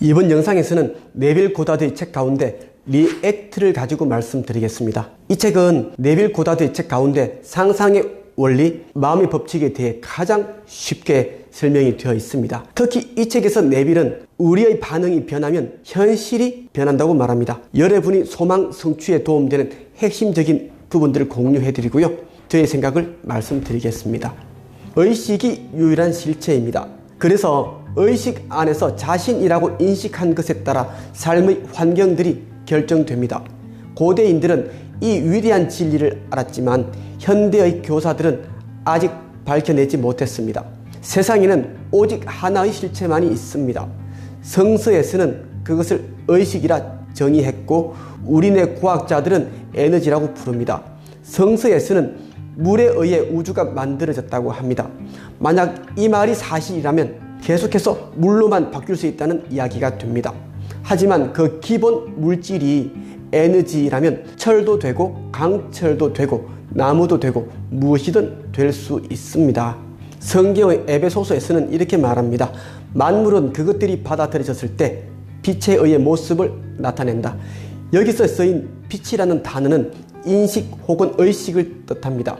이번 영상에서는 네빌 고다드의 책 가운데 리액트를 가지고 말씀드리겠습니다. 이 책은 네빌 고다드의 책 가운데 상상의 원리, 마음의 법칙에 대해 가장 쉽게 설명이 되어 있습니다. 특히 이 책에서 네빌은 우리의 반응이 변하면 현실이 변한다고 말합니다. 여러분이 소망 성취에 도움되는 핵심적인 부분들을 공유해 드리고요. 저의 생각을 말씀드리겠습니다. 의식이 유일한 실체입니다. 그래서 의식 안에서 자신이라고 인식한 것에 따라 삶의 환경들이 결정됩니다. 고대인들은 이 위대한 진리를 알았지만 현대의 교사들은 아직 밝혀내지 못했습니다. 세상에는 오직 하나의 실체만이 있습니다. 성서에서는 그것을 의식이라 정의했고 우리네 과학자들은 에너지라고 부릅니다. 성서에서는 물에 의해 우주가 만들어졌다고 합니다. 만약 이 말이 사실이라면 계속해서 물로만 바뀔 수 있다는 이야기가 됩니다. 하지만 그 기본 물질이 에너지라면 철도 되고 강철도 되고 나무도 되고 무엇이든 될 수 있습니다. 성경의 에베소서에서는 이렇게 말합니다. 만물은 그것들이 받아들여졌을 때 빛에 의해 모습을 나타낸다. 여기서 쓰인 빛이라는 단어는 인식 혹은 의식을 뜻합니다.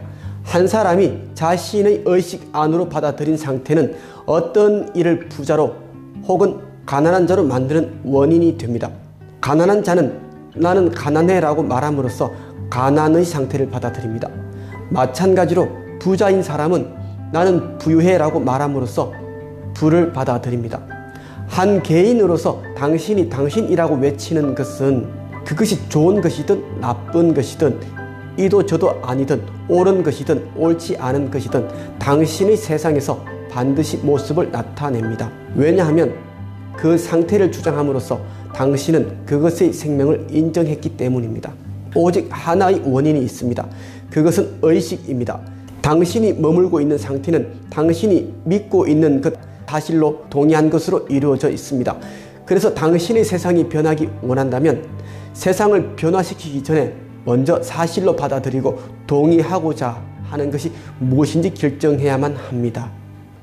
한 사람이 자신의 의식 안으로 받아들인 상태는 어떤 일을 부자로 혹은 가난한 자로 만드는 원인이 됩니다. 가난한 자는 나는 가난해 라고 말함으로써 가난의 상태를 받아들입니다. 마찬가지로 부자인 사람은 나는 부유해 라고 말함으로써 부를 받아들입니다. 한 개인으로서 당신이 당신이라고 외치는 것은 그것이 좋은 것이든 나쁜 것이든 이도 저도 아니든 옳은 것이든 옳지 않은 것이든 당신의 세상에서 반드시 모습을 나타냅니다. 왜냐하면 그 상태를 주장함으로써 당신은 그것의 생명을 인정했기 때문입니다. 오직 하나의 원인이 있습니다. 그것은 의식입니다. 당신이 머물고 있는 상태는 당신이 믿고 있는 것 사실로 동의한 것으로 이루어져 있습니다. 그래서 당신의 세상이 변하기 원한다면 세상을 변화시키기 전에 먼저 사실로 받아들이고 동의하고자 하는 것이 무엇인지 결정해야만 합니다.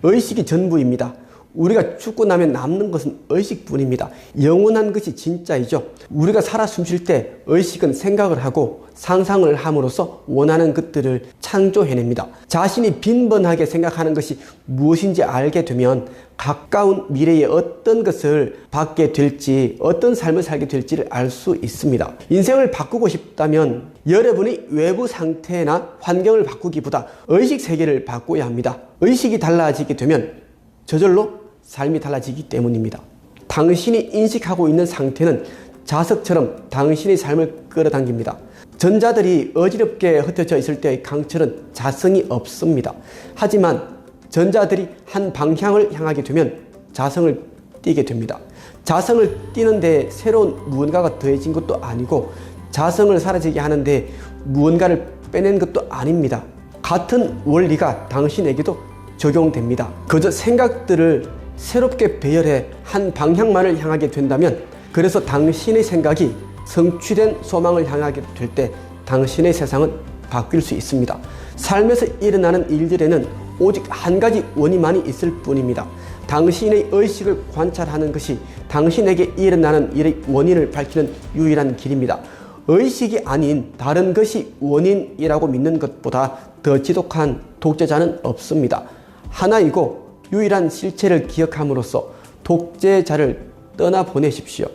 의식이 전부입니다. 우리가 죽고 나면 남는 것은 의식뿐입니다. 영원한 것이 진짜이죠. 우리가 살아 숨쉴 때 의식은 생각을 하고 상상을 함으로써 원하는 것들을 창조해냅니다. 자신이 빈번하게 생각하는 것이 무엇인지 알게 되면 가까운 미래에 어떤 것을 받게 될지 어떤 삶을 살게 될지를 알 수 있습니다. 인생을 바꾸고 싶다면 여러분의 외부 상태나 환경을 바꾸기보다 의식 세계를 바꿔야 합니다. 의식이 달라지게 되면 저절로 삶이 달라지기 때문입니다. 당신이 인식하고 있는 상태는 자석처럼 당신의 삶을 끌어당깁니다. 전자들이 어지럽게 흩어져 있을 때의 강철은 자성이 없습니다. 하지만 전자들이 한 방향을 향하게 되면 자성을 띠게 됩니다. 자성을 띠는데 새로운 무언가가 더해진 것도 아니고 자성을 사라지게 하는데 무언가를 빼낸 것도 아닙니다. 같은 원리가 당신에게도 적용됩니다. 그저 생각들을 새롭게 배열해 한 방향만을 향하게 된다면 그래서 당신의 생각이 성취된 소망을 향하게 될 때 당신의 세상은 바뀔 수 있습니다. 삶에서 일어나는 일들에는 오직 한 가지 원인만이 있을 뿐입니다. 당신의 의식을 관찰하는 것이 당신에게 일어나는 일의 원인을 밝히는 유일한 길입니다. 의식이 아닌 다른 것이 원인이라고 믿는 것보다 더 지독한 독재자는 없습니다. 하나이고 유일한 실체를 기억함으로써 독재자를 떠나보내십시오.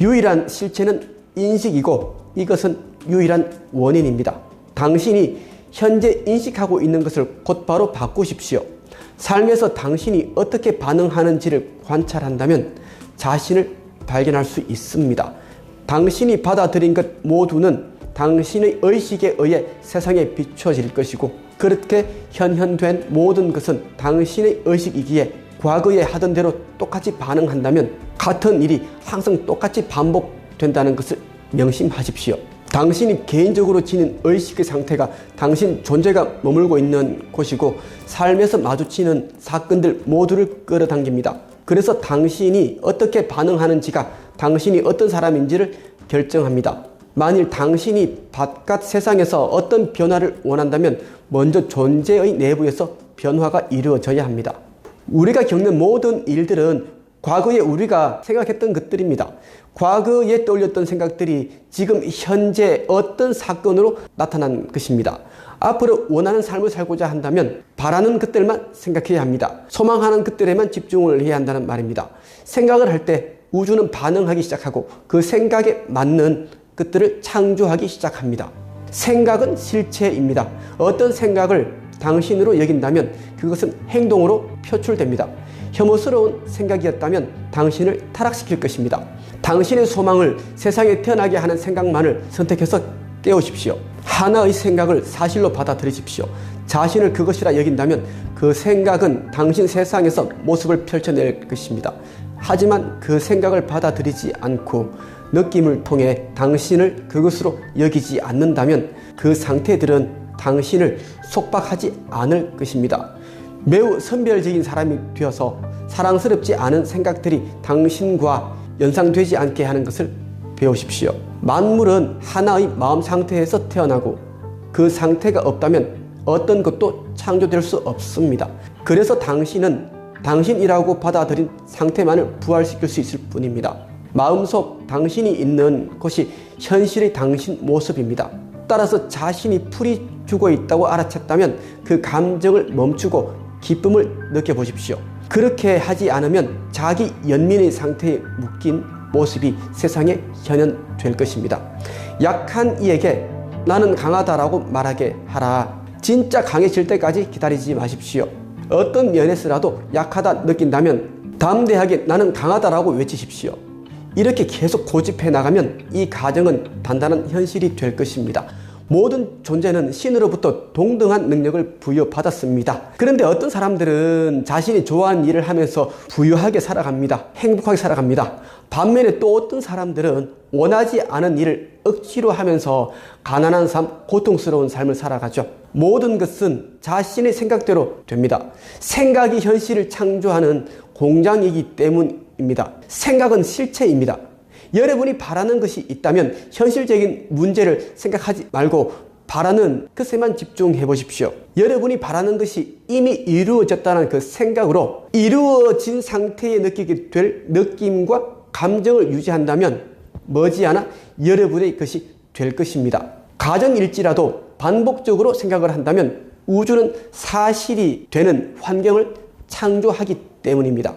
유일한 실체는 인식이고 이것은 유일한 원인입니다. 당신이 현재 인식하고 있는 것을 곧바로 바꾸십시오. 삶에서 당신이 어떻게 반응하는지를 관찰한다면 자신을 발견할 수 있습니다. 당신이 받아들인 것 모두는 당신의 의식에 의해 세상에 비춰질 것이고 그렇게 현현된 모든 것은 당신의 의식이기에 과거에 하던 대로 똑같이 반응한다면 같은 일이 항상 똑같이 반복된다는 것을 명심하십시오. 당신이 개인적으로 지닌 의식의 상태가 당신 존재가 머물고 있는 곳이고 삶에서 마주치는 사건들 모두를 끌어당깁니다. 그래서 당신이 어떻게 반응하는지가 당신이 어떤 사람인지를 결정합니다. 만일 당신이 바깥 세상에서 어떤 변화를 원한다면 먼저 존재의 내부에서 변화가 이루어져야 합니다. 우리가 겪는 모든 일들은 과거에 우리가 생각했던 것들입니다. 과거에 떠올렸던 생각들이 지금 현재 어떤 사건으로 나타난 것입니다. 앞으로 원하는 삶을 살고자 한다면 바라는 것들만 생각해야 합니다. 소망하는 것들에만 집중을 해야 한다는 말입니다. 생각을 할 때 우주는 반응하기 시작하고 그 생각에 맞는 것들을 창조하기 시작합니다. 생각은 실체입니다. 어떤 생각을 당신으로 여긴다면 그것은 행동으로 표출됩니다. 혐오스러운 생각이었다면 당신을 타락시킬 것입니다. 당신의 소망을 세상에 태어나게 하는 생각만을 선택해서 깨우십시오. 하나의 생각을 사실로 받아들이십시오. 자신을 그것이라 여긴다면 그 생각은 당신 세상에서 모습을 펼쳐낼 것입니다. 하지만 그 생각을 받아들이지 않고 느낌을 통해 당신을 그것으로 여기지 않는다면 그 상태들은 당신을 속박하지 않을 것입니다. 매우 선별적인 사람이 되어서 사랑스럽지 않은 생각들이 당신과 연상되지 않게 하는 것을 배우십시오. 만물은 하나의 마음 상태에서 태어나고 그 상태가 없다면 어떤 것도 창조될 수 없습니다. 그래서 당신은 당신이라고 받아들인 상태만을 부활시킬 수 있을 뿐입니다. 마음속 당신이 있는 것이 현실의 당신 모습입니다. 따라서 자신이 풀이 죽어 있다고 알아챘다면 그 감정을 멈추고 기쁨을 느껴보십시오. 그렇게 하지 않으면 자기 연민의 상태에 묶인 모습이 세상에 현현될 것입니다. 약한 이에게 나는 강하다라고 말하게 하라. 진짜 강해질 때까지 기다리지 마십시오. 어떤 면에서라도 약하다 느낀다면 담대하게 나는 강하다라고 외치십시오. 이렇게 계속 고집해 나가면 이 가정은 단단한 현실이 될 것입니다. 모든 존재는 신으로부터 동등한 능력을 부여받았습니다. 그런데 어떤 사람들은 자신이 좋아하는 일을 하면서 부유하게 살아갑니다. 행복하게 살아갑니다. 반면에 또 어떤 사람들은 원하지 않은 일을 억지로 하면서 가난한 삶, 고통스러운 삶을 살아가죠. 모든 것은 자신의 생각대로 됩니다. 생각이 현실을 창조하는 공장이기 때문입니다. 생각은 실체입니다. 여러분이 바라는 것이 있다면 현실적인 문제를 생각하지 말고 바라는 것에만 집중해 보십시오. 여러분이 바라는 것이 이미 이루어졌다는 그 생각으로 이루어진 상태에 느끼게 될 느낌과 감정을 유지한다면 머지않아 여러분의 것이 될 것입니다. 가정일지라도 반복적으로 생각을 한다면 우주는 사실이 되는 환경을 창조하기 때문입니다.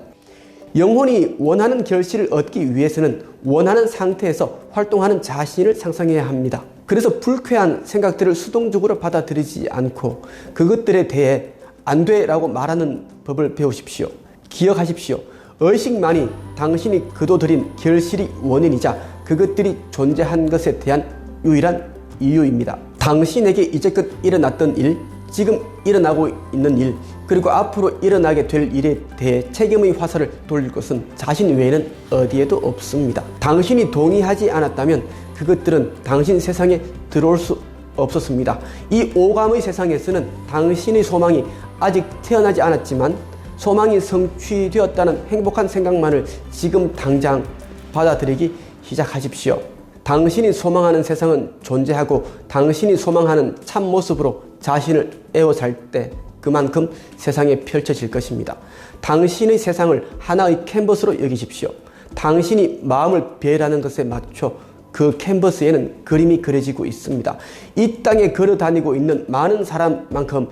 영혼이 원하는 결실을 얻기 위해서는 원하는 상태에서 활동하는 자신을 상상해야 합니다. 그래서 불쾌한 생각들을 수동적으로 받아들이지 않고 그것들에 대해 안 돼 라고 말하는 법을 배우십시오. 기억하십시오. 의식만이 당신이 그도드린 결실이 원인이자 그것들이 존재한 것에 대한 유일한 이유입니다. 당신에게 이제껏 일어났던 일, 지금 일어나고 있는 일, 그리고 앞으로 일어나게 될 일에 대해 책임의 화살을 돌릴 것은 자신 외에는 어디에도 없습니다. 당신이 동의하지 않았다면 그것들은 당신 세상에 들어올 수 없었습니다. 이 오감의 세상에서는 당신의 소망이 아직 태어나지 않았지만 소망이 성취되었다는 행복한 생각만을 지금 당장 받아들이기 시작하십시오. 당신이 소망하는 세상은 존재하고 당신이 소망하는 참 모습으로 자신을 에워 살 때 그만큼 세상에 펼쳐질 것입니다. 당신의 세상을 하나의 캔버스로 여기십시오. 당신이 마음을 배라는 것에 맞춰 그 캔버스에는 그림이 그려지고 있습니다. 이 땅에 걸어 다니고 있는 많은 사람만큼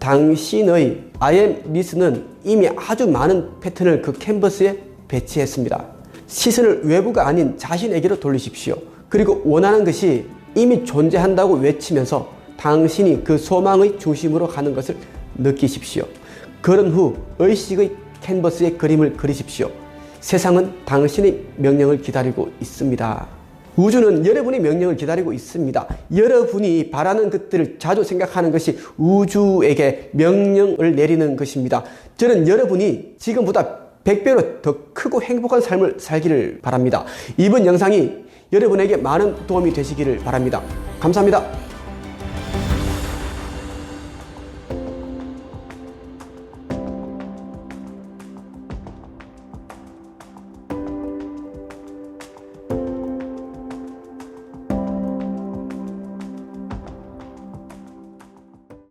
당신의 아엠 미스는 이미 아주 많은 패턴을 그 캔버스에 배치했습니다. 시선을 외부가 아닌 자신에게로 돌리십시오. 그리고 원하는 것이 이미 존재한다고 외치면서 당신이 그 소망의 중심으로 가는 것을 느끼십시오. 그런 후 의식의 캔버스에 그림을 그리십시오. 세상은 당신의 명령을 기다리고 있습니다. 우주는 여러분의 명령을 기다리고 있습니다. 여러분이 바라는 것들을 자주 생각하는 것이 우주에게 명령을 내리는 것입니다. 저는 여러분이 지금보다 100배로 더 크고 행복한 삶을 살기를 바랍니다. 이번 영상이 여러분에게 많은 도움이 되시기를 바랍니다. 감사합니다.